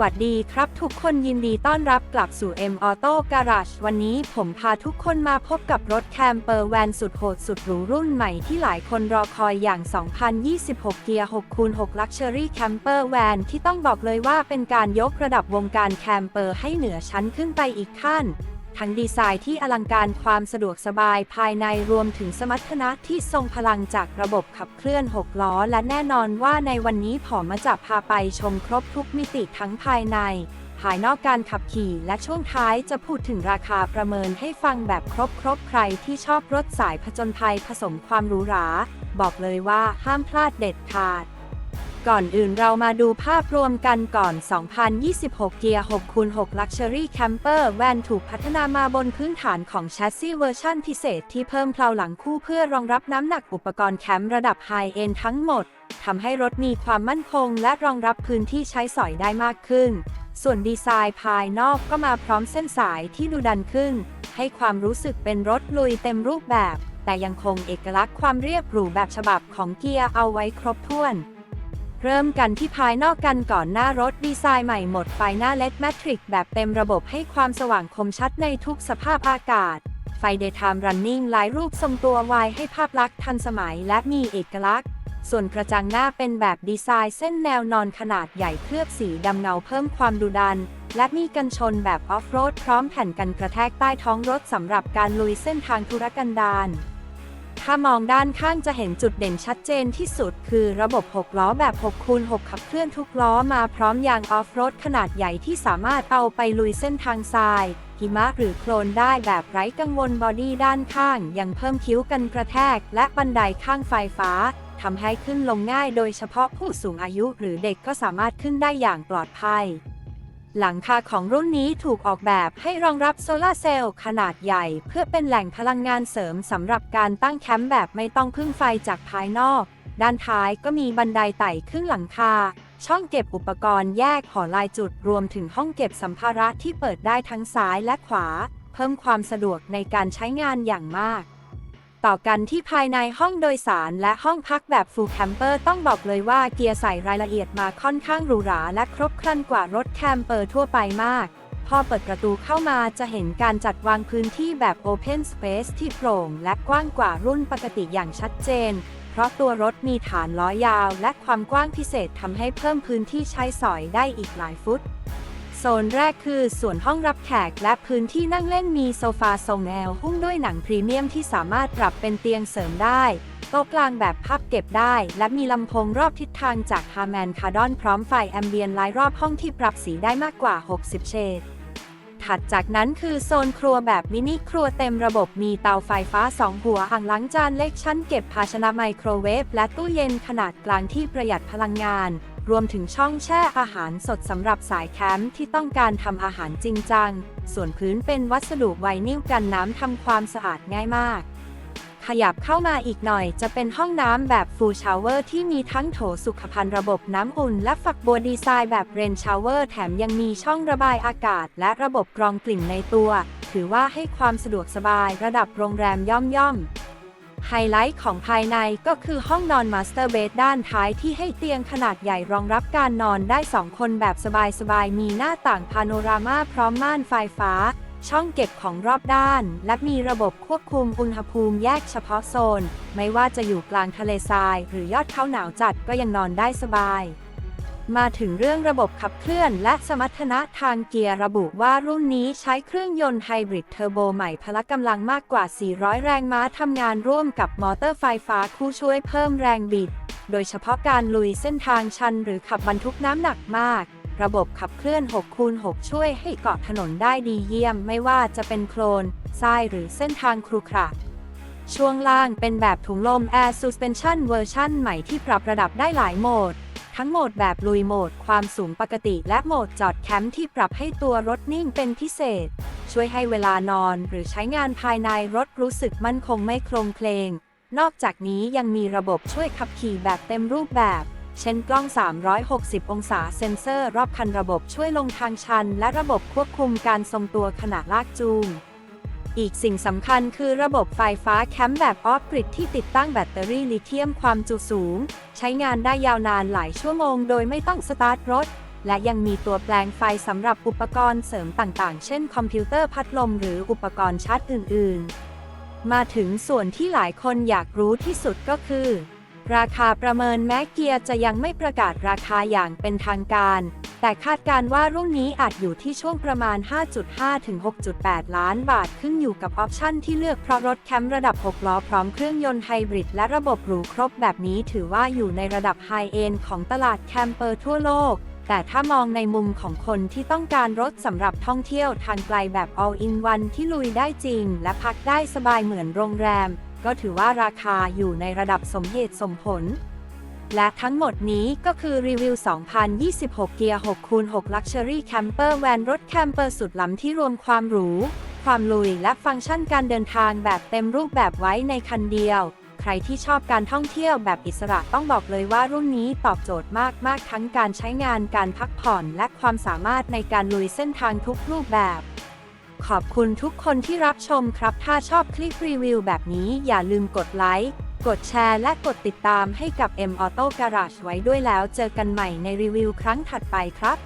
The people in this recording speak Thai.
วัสดีครับทุกคนยินดีต้อนรับกลับสู่ M Auto Garage วันนี้ผมพาทุกคนมาพบกับรถแคมเปอร์แวนสุดโหดสุดหรูรุ่นใหม่ที่หลายคนรอคอยอย่าง 2026 เกียร์ 6 คูณ 6 Luxury Camper Van ที่ต้องบอกเลยว่าเป็นการยกระดับวงการแคมเปอร์ให้เหนือชั้นขึ้นไปอีกขั้น ทั้งดีไซน์ที่อลังการความสะดวกสบายภายในรวมถึงสมรรถนะที่ทรงพลังจากระบบขับเคลื่อน 6 ล้อ และแน่นอนว่าในวันนี้ผมมาจะพาไปชมครบทุกมิติทั้งภายใน ภายนอกการขับขี่และช่วงท้ายจะพูดถึงราคาประเมินให้ฟังแบบครบครบใครที่ชอบรถสายผจญภัยผสมความหรูหรา บอกเลยว่าห้ามพลาดเด็ดขาด ก่อนอื่นเรามาดูภาพรวมกันก่อน 2026 เกียร์ 6 คูณ 6 Luxury Camper Van ถูกพัฒนามาบนพื้นฐานของแชสซีเวอร์ชันพิเศษที่เพิ่มเพลาหลังคู่เพื่อรองรับน้ำหนักอุปกรณ์แคมป์ระดับไฮเอนทั้งหมด ทำให้รถมีความมั่นคงและรองรับพื้นที่ใช้สอยได้มากขึ้น ส่วนดีไซน์ภายนอกก็มาพร้อมเส้นสายที่ดูดันขึ้น ให้ความรู้สึกเป็นรถลุยเต็มรูปแบบ แต่ยังคงเอกลักษณ์ความเรียบหรูแบบฉบับของเกียร์เอาไว้ครบถ้วน เริ่มกันที่ภายนอกกันก่อนหน้ารถดีไซน์ใหม่หมดไฟหน้า LED Matrix แบบเต็มระบบให้ความสว่างคมชัดในทุกสภาพอากาศ ไฟ Daytime Running หลายรูปทรงตัววายให้ภาพลักษณ์ทันสมัยและมีเอกลักษณ์ ส่วนกระจังหน้าเป็นแบบดีไซน์เส้นแนวนอนขนาดใหญ่เคลือบสีดำเงาเพิ่มความดุดัน และมีกันชนแบบออฟโรดพร้อมแผ่นกันกระแทกใต้ท้องรถสำหรับการลุยเส้นทางธุรกันดาร ถ้ามองด้านข้างจะเห็นจุดเด่นชัดเจนที่สุด คือระบบ 6 ล้อแบบ 6 คูณ 6 ขับเคลื่อนทุกล้อมาพร้อมยางออฟโรดขนาดใหญ่ที่สามารถเอาไปลุยเส้นทางทราย หิมะหรือโคลนได้แบบไร้กังวลบอดี้ด้านข้าง ยังเพิ่มคิ้วกันกระแทก และบันไดข้างไฟฟ้าทำให้ขึ้นลงง่ายโดยเฉพาะผู้สูงอายุหรือเด็กก็สามารถขึ้นได้อย่างปลอดภัย หลังคาของรุ่นนี้ถูกออกแบบให้รองรับโซลาร์เซลล์ขนาดใหญ่ เพื่อเป็นแหล่งพลังงานเสริมสำหรับการตั้งแคมป์แบบไม่ต้องพึ่งไฟจากภายนอก ด้านท้ายก็มีบันไดไต่ขึ้นหลังคา ช่องเก็บอุปกรณ์แยกหอลายจุดรวมถึงห้องเก็บสัมภาระที่เปิดได้ทั้งซ้ายและขวา เพิ่มความสะดวกในการใช้งานอย่างมาก ต่อกันที่ภายในห้องโดยสารและห้องพักแบบ Full Camper ต้องบอกเลยว่าเกียร์ใส่รายละเอียดมาค่อนข้างหรูหราและครบครันกว่ารถแคมเปอร์ทั่วไปมาก พอเปิดประตูเข้ามาจะเห็นการจัดวางพื้นที่แบบ Open Space ที่โปร่งและกว้างกว่ารุ่นปกติอย่างชัดเจน เพราะตัวรถมีฐานล้อยาวและความกว้างพิเศษทำให้เพิ่มพื้นที่ใช้สอยได้อีกหลายฟุต ซนแรกคือส่วนห้องรับแขกและพื้นที่นั่งเล่นมีโซฟาทรงแนวหุ้มด้วยหนังพรีเมียมที่สามารถปรับเป็นเตียงเสริมได้โต๊ะกลางแบบพับเก็บได้ และมีลำโพงรอบทิศทางจากฮาร์แมนคาร์ดอนพร้อมไฟแอมเบียนไลท์รอบห้องที่ปรับสีได้มากกว่า 60 เฉด ถัดจากนั้นคือโซนครัวแบบมินิครัวเต็มระบบมีเตาไฟฟ้า 2 หัวอ่างล้างจานเล็กชั้นเก็บภาชนะไมโครเวฟและตู้เย็นขนาดกลางที่ประหยัดพลังงาน รวมถึงช่องแช่อาหารสดสำหรับสายแคมป์ที่ต้องการทำอาหารจริงจัง ส่วนพื้นเป็นวัสดุไวนิลกันน้ำทำความสะอาดง่ายมาก ขยับเข้ามาอีกหน่อยจะเป็นห้องน้ำแบบฟูลชาวเวอร์ที่มีทั้งโถสุขภัณฑ์ระบบน้ำอุ่น และฝักบัวดีไซน์แบบเรนชาวเวอร์แถมยังมีช่องระบายอากาศ และระบบกรองกลิ่นในตัว ถือว่าให้ความสะดวกสบายระดับโรงแรมย่อมย่อม ไฮไลท์ของภายในก็คือห้องนอนมาสเตอร์เบดด้านท้ายที่ให้เตียงขนาดใหญ่รองรับการนอนได้ 2 คนแบบสบายๆ มีหน้าต่างพาโนรามาพร้อมม่านไฟฟ้า ช่องเก็บของรอบด้าน และมีระบบควบคุมอุณหภูมิแยกเฉพาะโซน ไม่ว่าจะอยู่กลางทะเลทราย หรือยอดเขาหนาวจัดก็ยังนอนได้สบาย มาถึงเรื่องระบบขับเคลื่อนและสมรรถนะทางเกียร์ระบุว่ารุ่นนี้ใช้เครื่องยนต์ไฮบริดเทอร์โบใหม่พละกำลังมากกว่า 400 แรงม้าทำงานร่วมกับมอเตอร์ไฟฟ้าคู่ช่วยเพิ่มแรงบิด โดยเฉพาะการลุยเส้นทางชันหรือขับบรรทุกน้ำหนักมาก ระบบขับเคลื่อน 6 คูณ 6 ช่วยให้เกาะถนนได้ดีเยี่ยม ไม่ว่าจะเป็นโคลนทรายหรือเส้นทางครุขระช่วงล่างเป็นแบบถุงลม Air Suspension เวอร์ชั่นใหม่ที่ปรับระดับได้หลายโหมด ทั้งโหมดแบบลุยโหมดความสูงปกติและโหมดจอดแคมป์ที่ปรับให้ตัวรถนิ่งเป็นพิเศษ ช่วยให้เวลานอนหรือใช้งานภายในรถรู้สึกมั่นคงไม่โครงเพลง นอกจากนี้ยังมีระบบช่วยขับขี่แบบเต็มรูปแบบ เช่นกล้อง 360 องศาเซ็นเซอร์ รอบคันระบบช่วยลงทางชัน และระบบควบคุมการทรงตัวขณะลากจูง อีกสิ่งสำคัญคือระบบไฟฟ้าแคมป์แบบออฟกริดที่ติดตั้งแบตเตอรี่ลิเธียมความจุสูง ใช้งานได้ยาวนานหลายชั่วโมงโดยไม่ต้องสตาร์ทรถ และยังมีตัวแปลงไฟสำหรับอุปกรณ์เสริมต่างๆ เช่นคอมพิวเตอร์พัดลมหรืออุปกรณ์ชาร์จอื่น ๆ มาถึงส่วนที่หลายคนอยากรู้ที่สุดก็คือ ราคาประเมินแม้เกียร์จะยังไม่ประกาศราคาอย่างเป็นทางการ แต่คาดการณ์ว่ารุ่นนี้อาจอยู่ที่ช่วงประมาณ 5.5 ถึง 6.8 ล้านบาทขึ้นอยู่กับออปชั่นที่เลือกเพราะรถแคมป์ระดับ 6 ล้อพร้อมเครื่องยนต์ไฮบริดและระบบหรูครบแบบนี้ถือว่าอยู่ในระดับไฮเอนของตลาดแคมเปอร์ทั่วโลก แต่ถ้ามองในมุมของคนที่ต้องการรถสำหรับท่องเที่ยวทางไกลแบบ all in one ที่ลุยได้จริง และพักได้สบายเหมือนโรงแรม ก็ถือว่าราคาอยู่ในระดับสมเหตุสมผล และทั้งหมดนี้ก็คือรีวิว 2026 เกียร์6คูณ6 Luxury Camper Van รถแคมเปอร์สุดล้ำที่รวมความหรู ความลุยและฟังก์ชันการเดินทางแบบเต็มรูปแบบไว้ในคันเดียว ใครที่ชอบการท่องเที่ยวแบบอิสระต้องบอกเลยว่ารุ่นนี้ตอบโจทย์มากๆทั้งการใช้งานการพักผ่อน และความสามารถในการลุยเส้นทางทุกรูปแบบ ขอบคุณทุกคนที่รับชมครับ ถ้าชอบคลิปรีวิวแบบนี้อย่าลืมกดไลค์ กดแชร์และกดติดตามให้กับ M Auto Garage ไว้ด้วยแล้วเจอกันใหม่ในรีวิวครั้งถัดไปครับ